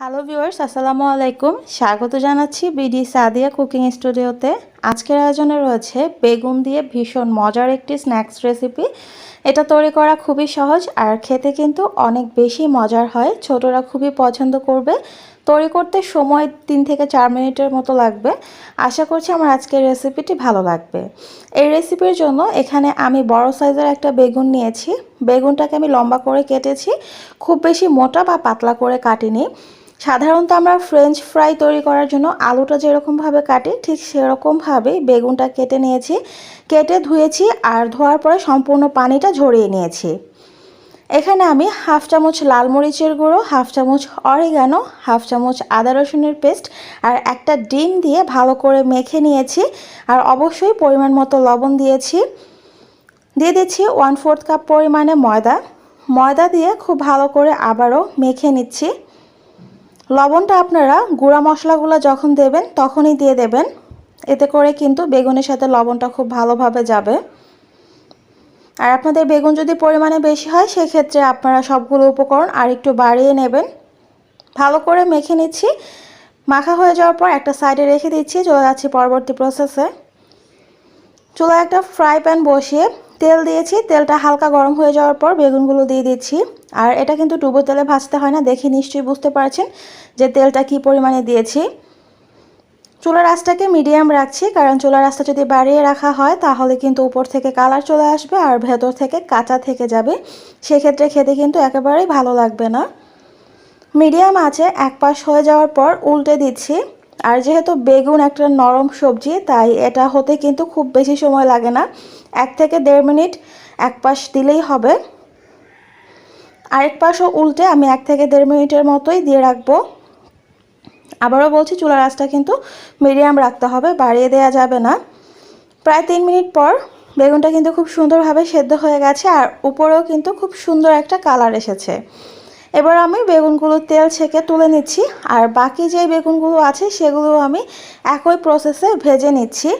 Hello viewers আসসালামু আলাইকুম। স্বাগত জানাচ্ছি বিডি সাদিয়া কুকিং স্টুডিওতে আজকের আয়োজনে রয়েছে বেগুন দিয়ে ভীষণ মজার একটি স্ন্যাক্স রেসিপি এটা তৈরি করা খুবই সহজ আর খেতে কিন্তু অনেক বেশি মজার হয়। ছোটরা খুবই পছন্দ করবে। তৈরি করতে সময় তিন থেকে চার মিনিটের মতো লাগবে। আশা করছি আমার আজকের রেসিপিটি ভালো লাগবে। এই রেসিপির জন্য এখানে আমি বড় সাইজের একটা বেগুন নিয়েছি। বেগুনটাকে আমি লম্বা করে কেটেছি। খুব বেশি মোটা বা পাতলা করে কাটিনি। সাধারণত আমরা ফ্রেঞ্চ ফ্রাই তৈরি করার জন্য আলুটা যেরকমভাবে কাটি, ঠিক সেরকমভাবেই বেগুনটা কেটে নিয়েছি। কেটে ধুয়েছি আর ধোয়ার পরে সম্পূর্ণ পানিটা ঝরিয়ে নিয়েছি। এখানে আমি হাফ চামচ লাল মরিচের গুঁড়ো, হাফ চামচ অরিগানো, হাফ চামচ আদা রসুনের পেস্ট আর একটা ডিম দিয়ে ভালো করে মেখে নিয়েছি আর অবশ্যই পরিমাণ মতো লবণ দিয়েছি। দিয়ে দিচ্ছি ওয়ান ফোর্থ কাপ পরিমাণে ময়দা। ময়দা দিয়ে খুব ভালো করে আবারও মেখে নিচ্ছি। লবণটা আপনারা গুঁড়া মশলাগুলো যখন দেবেন, তখনই দিয়ে দেবেন। এতে করে কিন্তু বেগুনের সাথে লবণটা খুব ভালোভাবে যাবে। আর আপনাদের বেগুন যদি পরিমাণে বেশি হয়, সেক্ষেত্রে আপনারা সবগুলো উপকরণ আর একটু বাড়িয়ে নেবেন। ভালো করে মেখে নিচ্ছি। মাখা হয়ে যাওয়ার পর একটা সাইডে রেখে দিচ্ছি, চলে যাচ্ছি পরবর্তী প্রসেসে চুলায় একটা ফ্রাই প্যান বসিয়ে তেল দিয়েছি। তেলটা হালকা গরম হয়ে যাওয়ার পর বেগুনগুলো দিয়ে দিচ্ছি। আর এটা কিন্তু ডুবো তেলে ভাজতে হয় না, দেখে নিশ্চয়ই বুঝতে পারছেন যে তেলটা কি পরিমাণে দিয়েছি। চুলার আঁচটাকে মিডিয়াম রাখছি, কারণ চুলার আঁচটা যদি বাড়িয়ে রাখা হয়, তাহলে কিন্তু উপর থেকে কালার চলে আসবে আর ভেতর থেকে কাঁচা থেকে যাবে। সেক্ষেত্রে খেতে কিন্তু একেবারেই ভালো লাগবে না। মিডিয়াম আছে, এক পাশ হয়ে যাওয়ার পর উল্টে দিচ্ছি। আর যেহেতু বেগুন একটা নরম সবজি, তাই এটা হতে কিন্তু খুব বেশি সময় লাগে না। এক থেকে দেড় মিনিট এক পাশ দিলেই হবে। আরেক পাশও উল্টে আমি এক থেকে দেড় মিনিটের মতোই দিয়ে রাখব। আবারও বলছি, চুলার আঁচটা কিন্তু মিডিয়াম রাখতে হবে, বাড়িয়ে দেওয়া যাবে না। প্রায় তিন মিনিট পর বেগুনটা কিন্তু খুব সুন্দরভাবে সেদ্ধ হয়ে গেছে আর উপরেও কিন্তু খুব সুন্দর একটা কালার এসেছে। এবার আমি বেগুনগুলো তেল ছেঁকে তুলে নিচ্ছি আর বাকি যে বেগুনগুলো আছে সেগুলো আমি একই প্রসেসে ভেজে নিচ্ছি।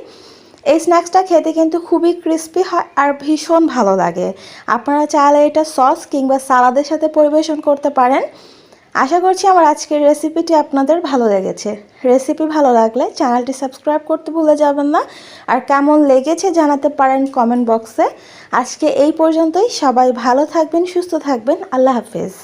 এই স্ন্যাক্সটা খেতে কিন্তু খুবই ক্রিস্পি হয় আর ভীষণ ভালো লাগে। আপনারা চাইলে এটা সস কিংবা সালাদের সাথে পরিবেশন করতে পারেন। আশা করছি আমার আজকের রেসিপিটি আপনাদের ভালো লেগেছে। রেসিপি ভালো লাগলে চ্যানেলটি সাবস্ক্রাইব করতে ভুলে যাবেন না। আর কেমন লেগেছে জানাতে পারেন কমেন্ট বক্সে আজকে এই পর্যন্তই। সবাই ভালো থাকবেন, সুস্থ থাকবেন। আল্লাহ হাফেজ।